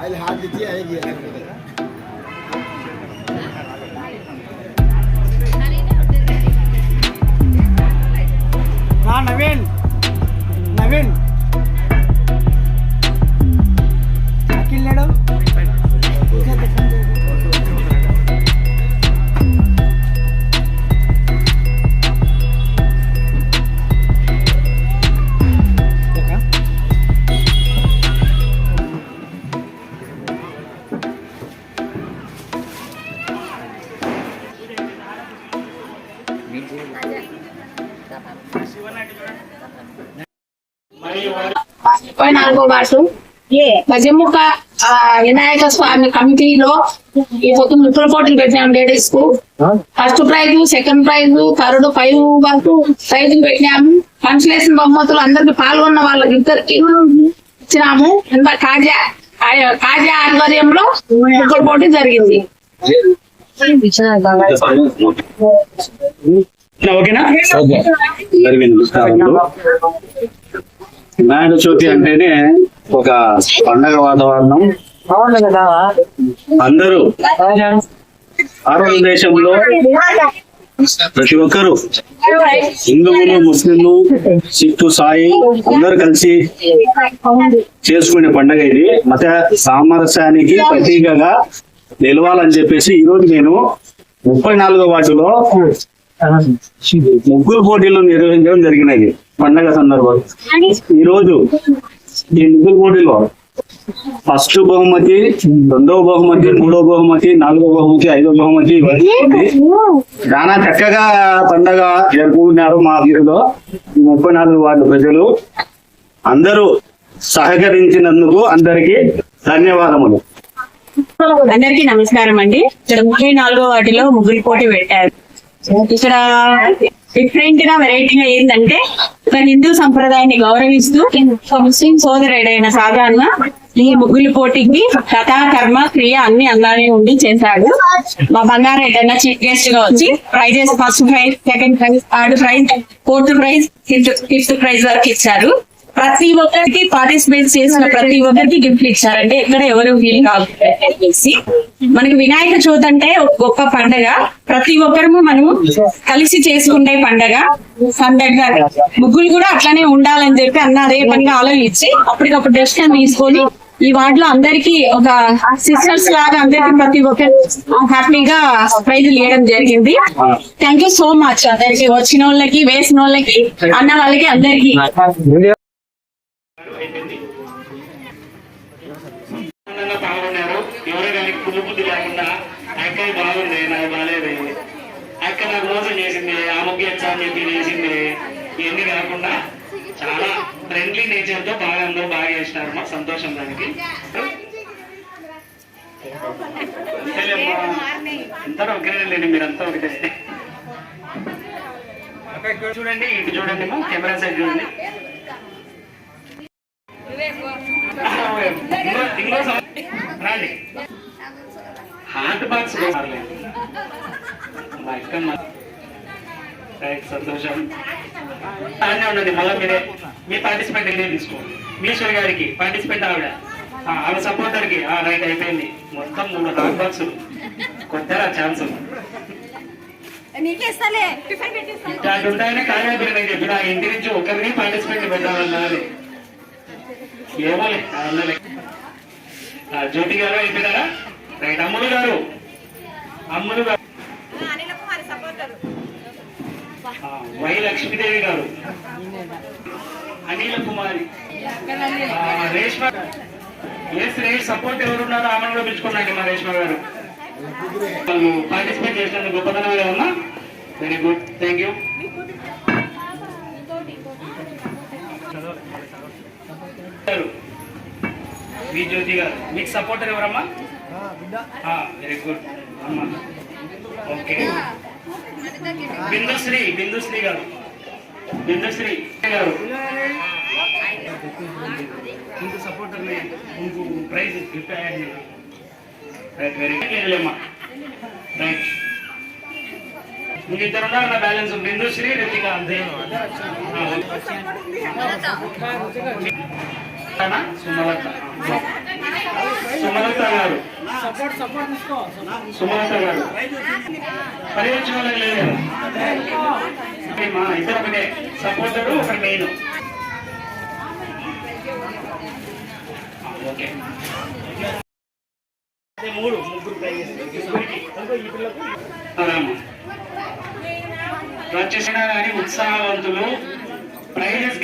Oil ಹಾಕಿದ್ಯಾ ಹೇಗೆ ನಾ ನವೀನ್ ನವೀನ್ ముప్పై నాలుగో వార్డు గజముఖ ఆ, వినాయక స్వామి కమిటీలో ఈ పొద్దు ముగ్గురు పోటీలు పెట్టినాం లేడీస్కు first prize second prize third five వరకు ప్రైజ్ పెట్టినాము. కన్సలేషన్ బహుమతులు అందరికి పాల్గొన్న వాళ్ళకి ఇద్దరికి ఇచ్చినాము. ఎంత కాజా కాజా ఆధ్వర్యంలో ముగ్గురు పోటీ జరిగింది. ఓకేనా? వినాయక చవితి అంటేనే ఒక పండగ వాతావరణం. అందరూ భారతదేశంలో ప్రతి ఒక్కరు హిందువులు ముస్లింలు సిక్కు సాయి అందరూ కలిసి చేసుకునే పండగ ఇది. మత సామరస్యానికి ప్రతీకగా నిలవాలని చెప్పేసి ఈ రోజు నేను ముప్పై నాలుగో వార్డులో ముగ్గురు పోటీలు నిర్వహించడం జరిగినది పండగ సందర్భంగా. ఈ రోజు ఈ ముగ్గురు పోటీలో ఫస్ట్ బహుమతి రెండవ బహుమతి మూడవ బహుమతి నాలుగో బహుమతి ఐదో బహుమతి. చాలా చక్కగా పండగ జరుపుకున్నారు మా వీధిలో ఈ ముప్పై నాలుగు వార్డు ప్రజలు. అందరూ సహకరించినందుకు అందరికీ ధన్యవాదములు. అందరికీ నమస్కారం అండి. ఇక్కడ ముప్పై నాలుగో వాటిలో ముగ్గురు పోటీ పెట్టారు. ఇక్కడ డిఫరెంట్గా వెరైటీగా ఏంటంటే ఒక హిందూ సంప్రదాయాన్ని గౌరవిస్తూ ముస్లిం సోదరుడైన సాధారణ ఈ ముగ్గులు పోటీకి కథ కర్మ క్రియ అన్ని అందాలని ఉండి చేశాడు. మా బంగారెడ్డి అన్న చీఫ్ గెస్ట్గా వచ్చి prizes first prize second prize third prize fourth prize fifth fifth prize వరకు ఇచ్చారు. ప్రతి ఒక్కరికి పార్టిసిపేట్ చేసిన ప్రతి ఒక్కరికి గిఫ్ట్ ఇచ్చారంటే ఎక్కడ ఎవరు ఫీల్ కాకపోతే మనకి వినాయక చవితి అంటే ఒక గొప్ప పండగ. ప్రతి ఒక్కరము మనము కలిసి చేసుకునే పండగ. పండగ ముగ్గులు కూడా అట్లానే ఉండాలని చెప్పి అన్న అదే పనిగా ఆలోచించి అప్పటికప్పుడు డెసిషన్ తీసుకొని ఈ వార్డులో అందరికి ఒక సిస్టర్స్ లాగా అందరికి ప్రతి ఒక్కరు హ్యాపీగా ప్రైజులు ఇవ్వడం జరిగింది. థ్యాంక్ యూ సో మచ్ అందరికి. వచ్చిన వాళ్ళకి వేసిన వాళ్ళకి అన్న వాళ్ళకి అందరికి ఆనందంగా పాల్గొన్నారు ఎవరు కానీ కుళ్ళు బుద్ధి లేకుండా అక్కయ్య బాగుంది నాకు బాగాలేదు అక్క నాకు మోసం చేసింది ఆ ఎచ్చా అని చెప్పి చేసింది ఇవన్నీ కాకుండా చాలా ఫ్రెండ్లీ నేచర్తో బాగా అందరూ బాగా చేసినారు మాకు సంతోషం దానికి. అందరూ ఒకేనండి మీరంతా ఒకటే. చూడండి ఇటు చూడండి మా కెమెరా సైడ్ చూడండి. రండి. హార్ట్ బాక్స్ మా అక్క మా- రైట్ సంతోషం. అన్నీ ఉండండి మళ్ళీ మీరే మీ పార్టిసిపెంట్ ఇదే తీసుకోండి. మీశ్వర్ గారికి పార్టిసిపెంట్ ఆవిడ. ఆవిడ సపోర్టర్కి ఆ, రైట్ అయిపోయింది. మొత్తం మూడు హాట్ బాక్స్ కొత్తరా ఛాన్స్ ఇట్లాంటి ఉంటాయని కార్యాచరణ చెప్పిన ఆ ఇంటి నుంచి ఒకరిని పార్టిసిపెంట్ అన్నలే ఆ, జ్యోతి గారు అయిపోయినారా? రైట్ అమ్ములు గారు. అమ్ములు గారు. వై లక్ష్మీదేవి గారు. అనిల కుమారి. రేష్మ. ఎస్ రేష్ సపోర్ట్ ఎవరున్నారో ఆమెను కూడా పిలుచుకోండి మా రేష్మ గారు. వాళ్ళు పార్టిసిపేట్ చేసినందుకు గొప్పతనం ఏమన్నా వెరీ గుడ్ థ్యాంక్ యూ గారు మీ జ్యోతి గారు. మీకు సపోర్టర్ ఎవరమ్మా? Very good okay Bindushri Bindushri గారు. బిందుశ్రీ గారు. ఇంకో సపోర్టర్ ఇంకో ప్రైజ్ గిఫ్ట్ అయ్యాడు రైట్ వెరీ లేదమ్మా రైట్ ఇంక ఇద్దరు ఉన్నారు నా బ్యాలెన్స్ బిందుశ్రీ రితిక అంతే. సుమలత. సుమలత గారు. సపోర్ట్ సపోర్ట్ తీసుకో. సుమలత గారు. పర్యవేక్షణ లేదు. కదా? మా ఇద్దరు ఒకటే సపోర్టర్ ఒకటి నేను ఓకే. మూడు ముగ్గురు వచ్చేసిన కానీ ఉత్సాహవంతులు. ప్రైజెస్